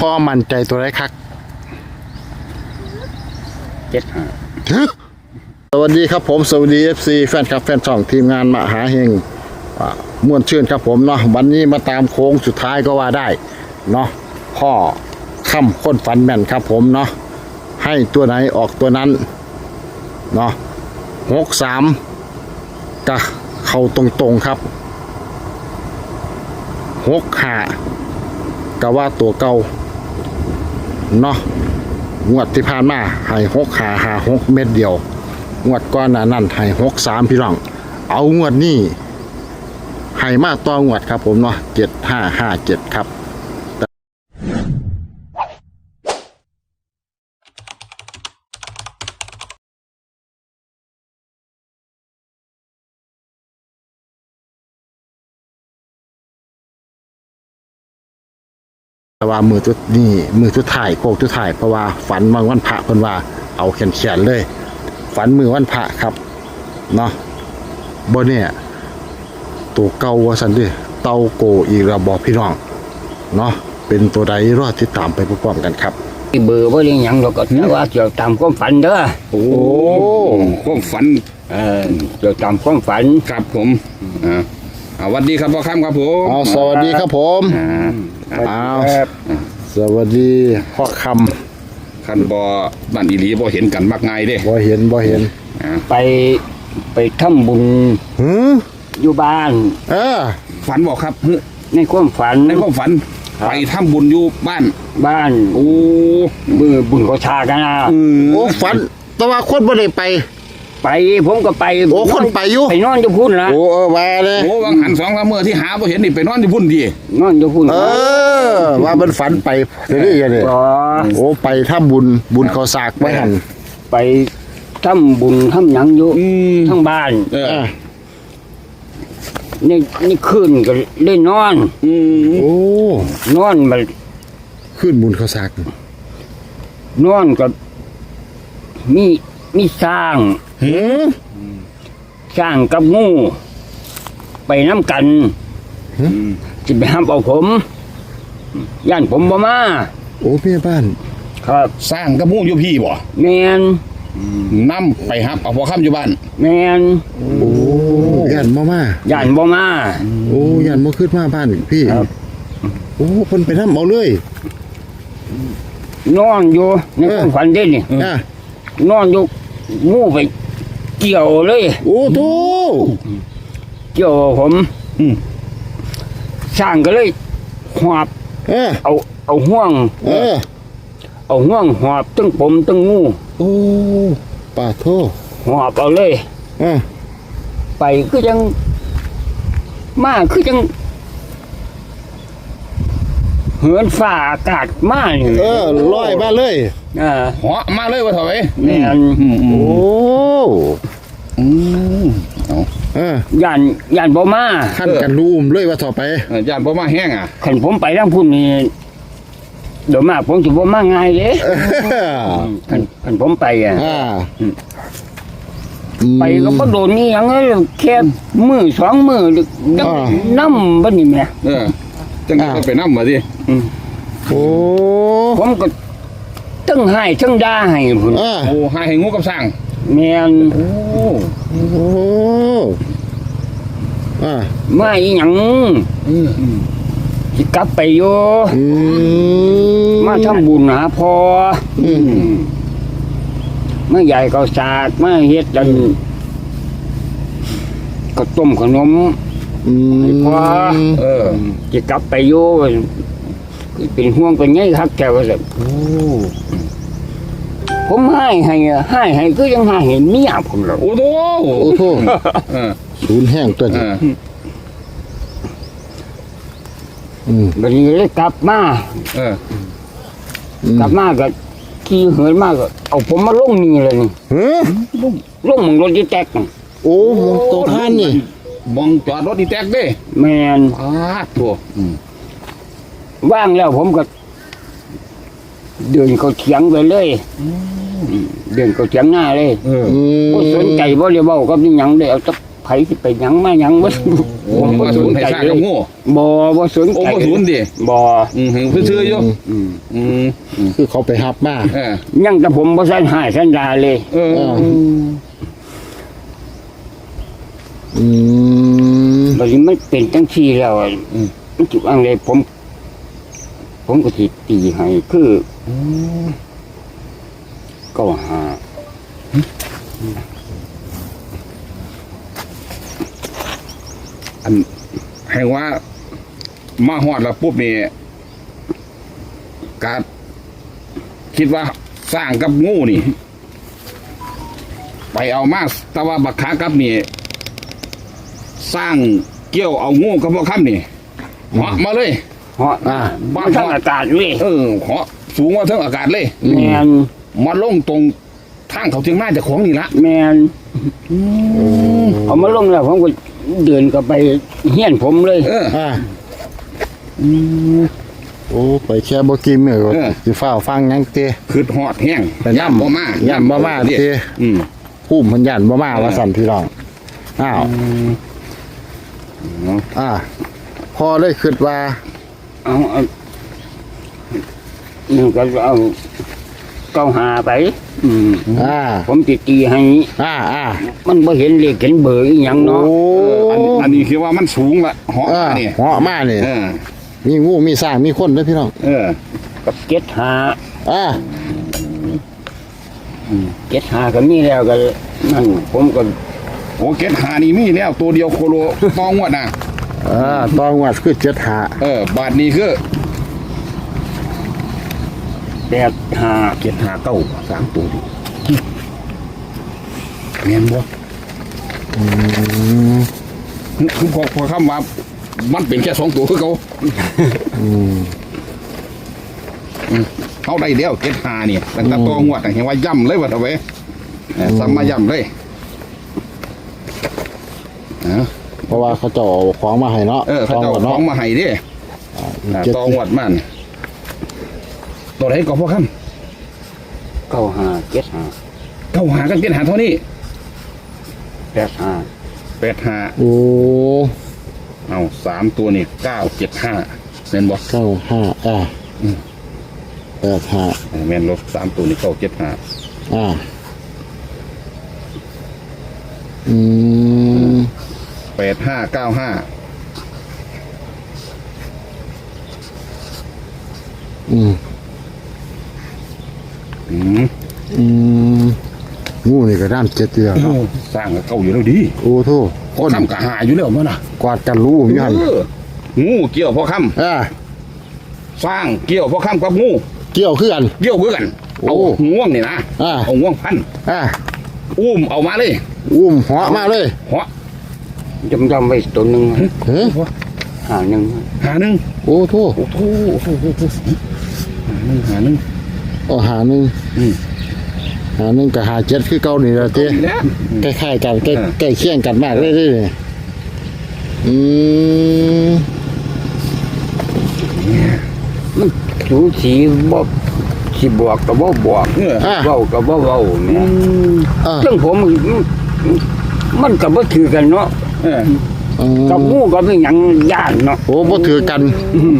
พ่อมั่นใจตัวไรคักเจ็ดห้าสวัสดีครับผมสวัสดี FC แฟนคลับแฟนช่องทีมงานมหาเฮงอ่าม่วนชื่นครับผมเนาะวันนี้มาตามโค้งสุดท้ายก็ว่าได้เนาะพ่อค่ำค้นฝันแม่นครับผมเนาะให้ตัวไหนออกตัวนั้นเนาะหกสามก็เข้าตรงๆครับหกห้าก็ว่าตัวเก่า เนาะงวดที่ผ่านมาให้หกหาหาหกเม็ดเดียว งวดก้อนหนานั่นให้หกสามพี่น้อง เอางวดนี้ให้มาต่องวดครับผมเนาะเจ็ดห้าห้าเจ็ดครับ แต่ว่ามือทุดนี่มือทุดถ่ายโคกทุดถ่ายเพราะว่าฝันบางวันพระเพิ่นว่าเอาแขนแขนๆเลย ฝันมือวันพระครับเนาะบ่เนี่ยตัวเก่าว่าสันเดิเตาโกอีกระบอกพี่น้องเนาะเป็นตัวใดรอดที่ตามไปพร้อมๆกันครับเบอร์ว่าเรื่องหยังเราก็แต่ว่าเกี่ยวตามความฝันเด้อโอ้ความฝันเออเกี่ยวตามความฝันครับผมอ่า อ่าสวัสดีครับพ่อค่ำครับผมเอาสวัสดีครับผมอ่าเอาครับสวัสดีพ่อคคันบอบ้านอีหลีบ่เห็นกันมักง่ายเด้ำบ่เห็นบ่เห็นอ่าไปไปทำบุญหืออยู่บ้าน เออฝันบอกครับเฮ้ยในความฝันในความฝันไปทำบุญอยู่บ้านบ้านโอ้มือบุญเขาชากันนะ อืมโอ้ฝัน แต่ว่าคนบ่ได้ไป ไปผมก็ไปโอ้คนไปอยู่ ไปนอนอยู่พุ่นละโอ้เออว่าเลยโอ้วังหันสองสามเมื่อที่หาบ่เห็นนี่ไปนอนอยู่พุ่นดีนอนอยู่พุ่นเออ ว่ามันฝันไปเดี๋ยวนี้ยังไงก็โอ้ไปถ้าบุญบุญเขาสากไว้หันไปทำบุญทำหยังอยู่อืมทั้งบ้านเอออะนี่นี่คืนก็เล่นนอนอืมโอ้นอนมาขึ้นบุญเขาสากนอนก็มีมีสร้าง หืมสร้างกับงู ไปน้ำกันจะไปห้ามเอาผมย่านผมบ่มา โอ้เมียบ้าน ครับ สร้างกระมูอยู่พี่บ่แมนนำไปครับเอาพ่อค่ำอยู่บ้าน แมนโอ้ยันมามาย่านบ่มาโอ้ยันมาขึ้นมาบ้านพี่ครับโอ้คนไปน้ำเอาเลยนอนอยู่ในเออความฝันเด่นนี่อะนอนอยู่งูไป เกี่ยวเลย โอ้โตเกี่ยวผมอืมสร้างก็เลยหอบเออเอาเอาห่วง เออ เอาห่วงหอบตั้งผมตั้งงูโอ้ป่าโทหอบเอาเลยอะไปคือยัง มาคือยัง เหินฝ่าอากาศมานี่เออลอยมาเลย อ่าเหาะมาเลยว่าเถอะไว้แม่นอืมอืโอ้ม อืมเอาเออย่านย่านบ่มาขั้นกันรูมเลยว่าต่อไปเออย่านบ่มาแห้งอะขันผมไปทางพุ่นนี่เดี๋ยวมาผมสิบ่มาง่ายเด้เออขันขันผมไปอะอ่าไปก็บ่โดนนี่หยังเลยแค่มือสองมือจังน้ำบ่นี่แหม่เออจังก็ไปนำมาดิโอ้ผมก็ทั้งให้ทั้งด่าให้พุ่นอ่าโอ้หาให้งูกับสร้าง แม่นโอ้โอ้อ่ามาอีหยังอืมอืมสิกลับไปอยู่อืมมาทำบุญหาพออืมมาใหญ่ก็สากมาเฮ็ดกันก็ต้มขนมอืมพอเออจะกลับไปอยู่คือเป็นห่วงเป็นไงครับแกว่าสิโอ้ ผมให้ให้ให้ให้ก็ยังให้เห็นเมียผมหรอกโอ้โหโอ้โทเออศูนย์แห้งตัวเอนี้ออืมบัดนี้เลยกลับมาเออ อืมกลับมาก็ขี่เหินมาก็เอาผมมาลงนี่เลยนี่เฮ้ยลงมึงรถที่แตกน่ะโอ้มองโตท่านนี่มองจอดรถอีแตกเด้แมนอ้าตัวอืมว่างแล้วผมก็ เดินเขาเถียงไปเลย เดินเขาเถียงหน้าเลยเอออืมบ่สนใจบ่เรียกเว้ากับนี่หยังได้เอาแตะพสิไปหยังมาหยังบ่โอ้ผมว่าศูนย์ให้สร้างกับงูบ่บ่สนโอ้ใจบ่ศูนย์ดิบ่อืมเห็นเพื่อซื้ออยู่อืมอืมอืมคือเขาไปหับมาเออยังแต่ผมบ่ทันหายสัญญาเลยเออเอออืมบัดนี้มันเป็นจังซี่แล้วอะมันจุอังเลยผม ผมก็สิตีให้คือ ก็หาอันให้ว่า มาฮอดแล้วปุ๊บนี่กาคิดว่าสร้างกับงูนี่ ไปเอามาแต่ว่าบักขากับนี่ สร้างเกี่ยวเอางูกับพวกคำนี่เหาะมาเลยเหาะอ่าบ้านทางอากาศเลยเออเหาะสูงกว่าเท่งอากาศเลยแม่น มาลงตรงทางเขาเทียงหน้าเจะของนี่ละแม่นเอามาลงแล้วผมก็เดินก็ไปเฮียนผมเลยเออ อ่าโอ้ไปแค่บ่กินเมื่อก็เออ สิฟ้าวฟังหยังเตะ คือหอดแห้งแต่ย่ำบ่มาย่ำบ่มาเด้เตะอืมพุ่มมันยันบ่มาว่าสั่นพี่น้องอ้าวเนาะอ่า พอเลยคิดว่าเอาเอาหนึ่งก็เอา เก้าหาไป อืมอ่า ผมติตีให้ อ่าอ่า มันบ่เห็นเลขเห็นเบอร์อีหยังเนาะโอ้เอออันนี้อันนี้คือว่ามันสูงละเหาะเออมานี่เหาะมานี่เออ มีงูมีสร้างมีคนเด้อพี่น้องเออ กับเจ็ดหาอ่าเจ็ดหาก็มีแล้วก็นั่นผมก็โอเกตหานี่มีแล้วตัวเดียวโคโลฟองวดน่ะอ่าตองวัดคือเจ็ดหาเออบาทนี้คือ แปดหาเกตหาเก้าสามตัวดิเมียนบ่คือพอพอคำว่ามันเป็นแค่สองตัวคือเขาอืมเขาได้แล้วเกตหานี่ตั้งแต่ตัวงวดน่ะเห็นว่าย่ำเลยว่าเอาไว้เออซ้ำมาย่ำเลยเออเพราะว่าเขาเจะเอาของมาให้เนาะเออเขาเจ้าวัดขอเนาะงมาให้ดิอ่าอ่าเจ็ดตองวดมัน ตัวไหนก็พอคเก้าหาเจ็ดหาำเก้าหากันเกตหาเท่านี้แปดหาแปดห้าโอ้เอาสามตัวนี่เก้าเจ็ดห้าเมนบอเก้าห้าอ่าอืมแปดห้าแมนลบสามตัวนี่เก้าเจ็ดห้าอ่าอืมแปดห้าเก้าห้าอืม อืม อืม งูนี่ก็ด้านเจ็ดเดียวเนาะสร้างกับเก้าอยู่แล้วดีโอ้โทพอคำกะหาอยู่แล้วมั้งนะกวาดกันรู้อยู่หันเอองูเกี่ยวพอคอ่าำสร้างเกี่ยวพอคำกับงูเกี่ยวคือกัน เกี่ยวคือกันโอ้เอาง่วงนี่นะอ่า เอาง่วงพันอ่าอุ้มเอามาเลยอุ้มเหาะมาเลยเหาะจำจำไว้ตัวหนึ่งเฮ้ยหาหนึ่งหาหนึ่งโอ้โทโอ้โหโอ้โหโอ้โหหาหนึ่งหาหนึ่งเอาหาหนึ่งอืม หาหนึ่งกับหาเจ็ดคือเก่านี่ละเจ้อีกแล้วใกล้ๆกันใกล้เออใกล้เคียงกันมากเลยเด้ออืมมันสูสีบ่สิบวกกับบ่บวกเอออ่าเว้ากับบ่เว้าแม่อ่าซึ่งผมมันมันก็บ่ถือกันเนาะเอออืมกับงูก็เป็นหยังย่านเนาะโอ้บ่ถือกัน อืม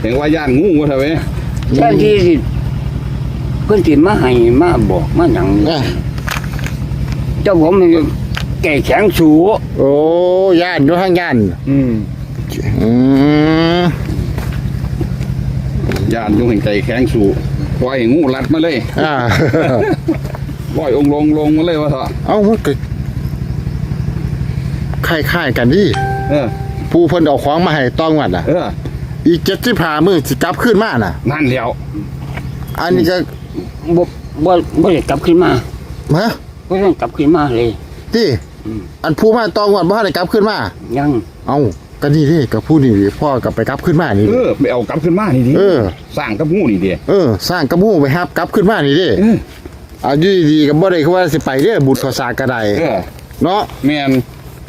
เห็นว่าย่านงูวะเถอะเว้ย แทนที่สิเพิ่นสิมาให้มาบอกมาหยังอะเจ้าผมนี่แก่แข็งสูโอ้ย่านอยู่ทางย่านอืมอืมย่านอยุงแห่งใจแข็งสู่ปล่อยให้งูรัดมาเลยอ่า ปล่อยองค์ลงลงมาเลยวะเถอะเอ้ามันก็คล้ายๆกันดิเออผู้เพิ่นเอาของมาให้ต้องวัดอะ เอออีก75มื้อสิกลับขึ้นมาน่ะ นั่นแล้วอันนี้ก็ บ่บ่บ่ได้กลับขึ้นมาฮะบ่ได้กลับขึ้นมาเลยติอันผู้มาต้องวัดบ่ทันได้กลับขึ้นมา ยัง เอ้าก็นี่ดิกับผู้นี่ดิพ่อกลับไปกลับขึ้นมานี่เอดิ อไปเอากลับขึ้นมานี่ดิเออ สร้างกับงูนี่ดิเออ สร้างกระมูไปฮับกลับขึ้นมานี่ดิเอออายุดีๆก็บ่ได้คือว่าสิไปเด้อบุตรขอสากกระไดเออเนาะแมน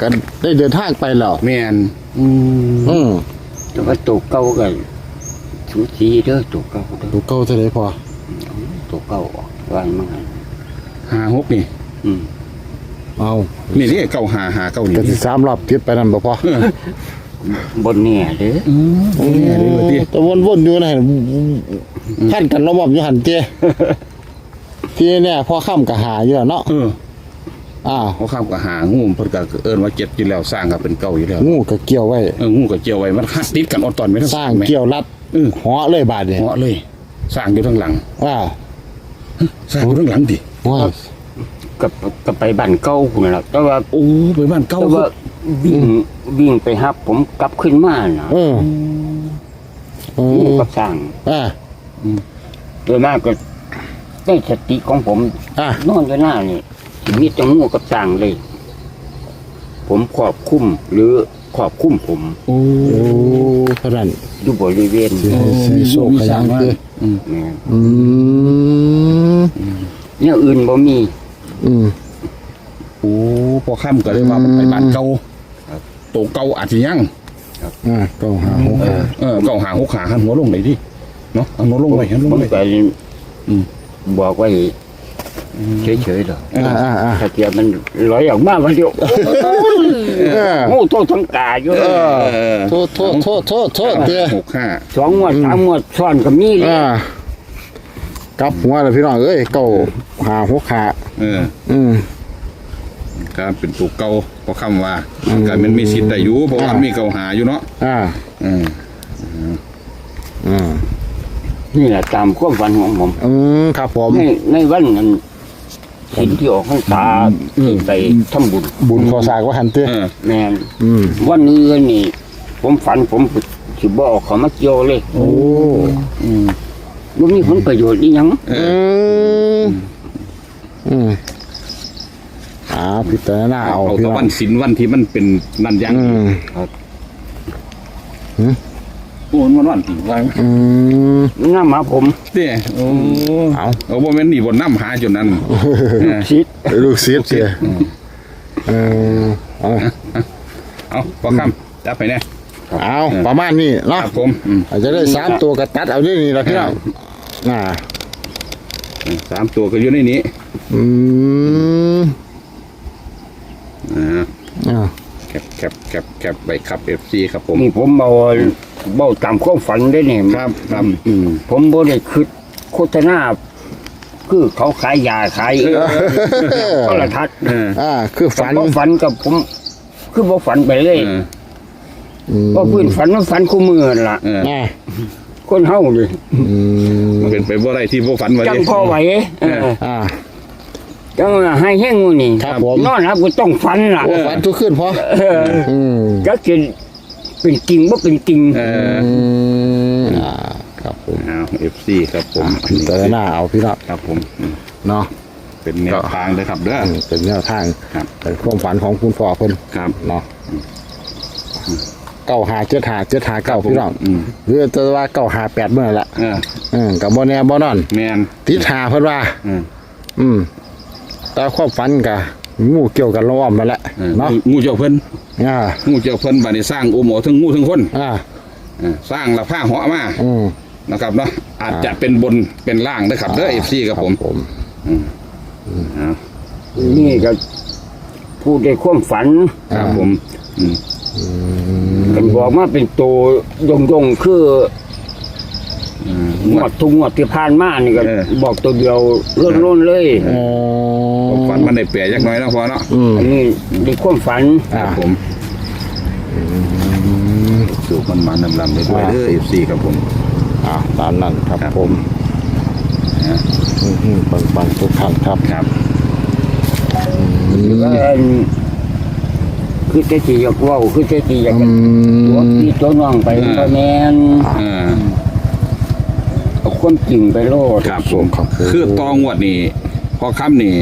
ก็ได้เดินทางไปแล้วแมนอืมอืมแต่ว่าตัวเก่าก็สูสีเด้อตัวเก่าเด้อดูเก่าเท่าไดพอ ตัวเก่าออกว่ามันไงหาหกนี่อืมเอานี่นี่เก้าหาหาเก้านี่กสิสามรอบติดไปนั่นบ่พอ บนเนี่ยเด้อโอ้เนี่ยเลยว่าติแต่วนๆอยู่นะพันกันระบอบอยู่หันเจที่เนี่ยพอค่ำก็หาอยู่แล้วเนาะเอออ้าวเขาข้ามกับหางูเพิ่นก็เอิ้นว่าเจ็ดอยู่แล้วสร้างก็เป็นเก้าอยู่แล้วงูก็เกี่ยวไว้ เอองูก็เกี่ยวไว้มันคัดติดกันเอดตอนไม่ทั้งสร้างแม่ เกี่ยวรัดเออ เหาะเลยบาดเนี่ยเหาะเลย สร้างอยู่ทั้งหลังว้าว สร้างอยู่ทั้งหลังดิว้าวกับกับไปบ้านเก่าพุ่นล่ะแต่ว่าโอ้ไปบ้านเก่าแต่ว่าวิ่งวิ่งไปฮับ ผมกลับขึ้นมาน่ะเออเองูอกับสร้างอ่าโดยมากก็ได้สติของผมอะนอนอยู่หน้านี่สิมีแตังูกับสร้างเลย ผมขอบคุ้มหรือ ขอบคุ้มผมโอ้โอ้เพราะนั้นอยู่บริเวณสิให้สิโชคขยันเด้ออืมแม่นอืมเนี่ยอื่นบ่มี อืม โอ้พอค่ำก็เลยว่ามันไปบ้านเก่าโตเก่าอาจจะยังอ่าก็หาหกหาเออเก่าหาหกขาหันหัวลงไหนดิเนาะเอาหัวลงไว้หันลงผมไว้ก็อืม บอกไว้ เฉยๆหรอกเอออ่าอ่าอ่า ถ้าเกิดมันลอยออกมาวันเดียวเอองูโตทั้งกาอยู่เออโทษโทษโทษโทษโทษเด้อหกห้าสองงวดสามงวดซ้อนก็มีเลยอ่ากลับหัวเลยพี่น้องเอ้ยเก้าหาหกหาเอออืม การเป็นตัวเก่าเพราะคำว่าการมันมีสิทธิ์ได้อยู่เพราะว่ามีเก่าหาอยู่เนาะอ่าเอออืมนี่แหละตามความฝันของผม อืมครับผม ในในวันนั้น สิ่งที่ออกข้างตาที่ไปทำบุญบุญขอสากว่าหันเต้อเออแม่นอืมวันนี้นี่ ผมฝันผมสิบ่ออกเขามาเกี่ยวเลยโอ้อืมบ่มีผลประโยชน์อีหยังอืมอืมอ่าพิจารณาเอาเอาพี่แตะน้อวังนศิลวันที่มันเป็นนันยังอืม โอ้ยมันวันที่ว่าอืมน้ามาผมเด้โอ้เอาเอาบ่แม่นนี่บ่น้ำหาจนนั้นเออชิดลูกศิษย์เสียเออเอาเอาพอคำจับไปแน่เอาประมาณนี้คเนาะรับผมอืมอาจจะได้สามตัวกระตัดเอาด้วยนี่ละพี่น้องอ่าสามตัวก็อยู่ในนี้อืมอ่า อ่า แคบแคบแคบแคบไปครับ FC ครับผม นี่ผมเอา เบ้าตามความฝันได้เนี่ยครับครับอืมผมบ่ได้คิดโฆษณาคือเขาขายยาขายโทรทัศน์เอออ่า คือฝันบ่ฝันกับผม คือบ่ฝันไปเลยเอออืมบ่พื้นฝันมันฝันคู่มือนั่นล่ะ เอออ่าคนเฮานี่อืมมันเป็นไปบ่ได้ที่บ่ฝันว่าจังดิพอไหวเอออ่า จังว่าให้แห้งงูนี่ครับผม นอนครับก็ต้องฝันล่ะโอ้ฝันทุกขึ้นพอเอออืม จักสิ เป็นจริงบ่เป็นจริงเอออืมอ่าครับผมเอา FC ครับผมพิจารณาเอาพี่น้องครับผมอืมเนาะเป็นแนวทางเลยครับเด้ออืมเป็นแนวทางครับเป็นความฝันของคุณพ่อเพิ่นครับ เนาะเก้าหาเจ็ดหาเจ็ดหาเก้าพี่น้องอืม หรือจะว่าเก้าหาแปดเมื่อไหร่ละเอออืมกับบ่แน่บ่นอน แมนติดหาเพิ่นว่า อืมอืมแต่ความฝันกะ งูเกี่ยวกันล้อมนั่นแหละเออเนาะงูเจ้าเพิ่นอ่างูเจ้าเพิ่นบัดนี้สร้างอุโมงค์ทั้งงูทั้งคนอ่าเออสร้างละผ้าเหาะมาอืมนะครับเนาะอาจจะเป็นบนเป็นล่างนะครับเด้อ FC ครับผมผมเอานี่ก็พูดได้ความฝันครับผมอืมกันบอกมาเป็นตัวยงยงๆคืออืมงวดทุกงวดที่ผ่านมานี่ก็เออ บอกตัวเดียวล้นๆเลย เออ ผมฝันมันได้เปรียจักหน้อยเนาะพอเนาะอืมอันนี้ได้ความฝันครับผมสู่คนมานำลำไปด้วยเด้อ FC ครับผมอ่าตามนั้นครับครับผมอืมปังปังๆทุกท่านครับครับก็อันคือจะตีอยากเว่าคือจะตีอยากอืตัวมพี่ตัวน้องไปก็แมนเออเอาความจริงไปโลดครับผมคือตองวดนี่พอค่ำนี่